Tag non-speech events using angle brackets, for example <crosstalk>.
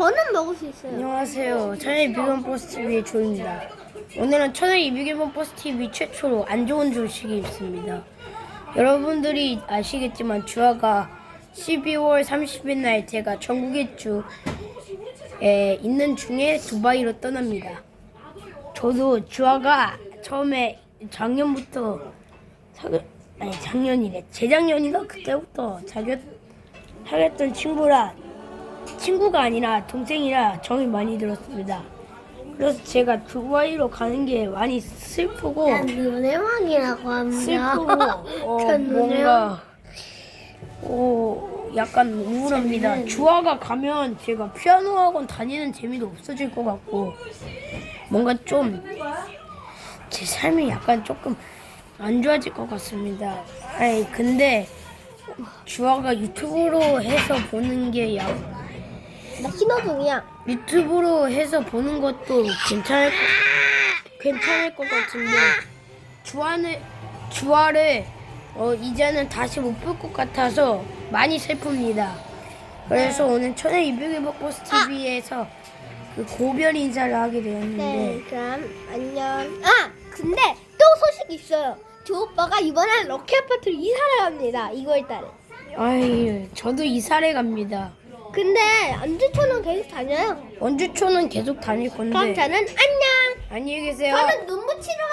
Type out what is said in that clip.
저는 먹을 수 있어요. 안녕하세요. 천의 비건 버스 TV의 조입니다. 오늘은 천의 비건 버스 TV 최초로 안 좋은 소식이 있습니다. 여러분들이 아시겠지만 주아가 12월 30일 날 제가 전국의 주에 있는 중에 두바이로 떠납니다. 저도 주아가 처음에 작년부터 사귀 아니 작년이래 재작년인가 그때부터 사귀었 사귀었던 친구라 친구가 아니라 동생이라 정이 많이 들었습니다. 그래서 제가 두바이로 가는 게 많이 슬프고 난 눈의 왕이라고 합니다. 슬프고 <laughs> 어, 전. 뭔가 어, 약간 우울합니다. 저는- 주아가 가면 제가 피아노 학원 다니는 재미도 없어질 것 같고 뭔가 좀 제 삶이 약간 조금 안 좋아질 것 같습니다. 아니 근데 주아가 유튜브로 해서 보는 게 약, 나 신호 중이야. 유튜브로 해서 보는 것도 괜찮을 것, 괜찮을 것 같은데 주아는 주아를 어, 이제는 다시 못 볼 것 같아서 많이 슬픕니다. 그래서 오늘 천의 이백일 버스 TV에서 그 고별 인사를 하게 되었는데 네, 그럼 안녕. 아, 근데 또 소식 있어요. 두 오빠가 이번에 럭키 아파트로 이사를 합니다. 2월 달에. 아이 저도 이사를 갑니다. 근데 안주초는 계속 다녀요. 원주초는 계속 다닐 건데 그럼 저는 안녕. 안녕히 계세요. 저는 눈 붙이러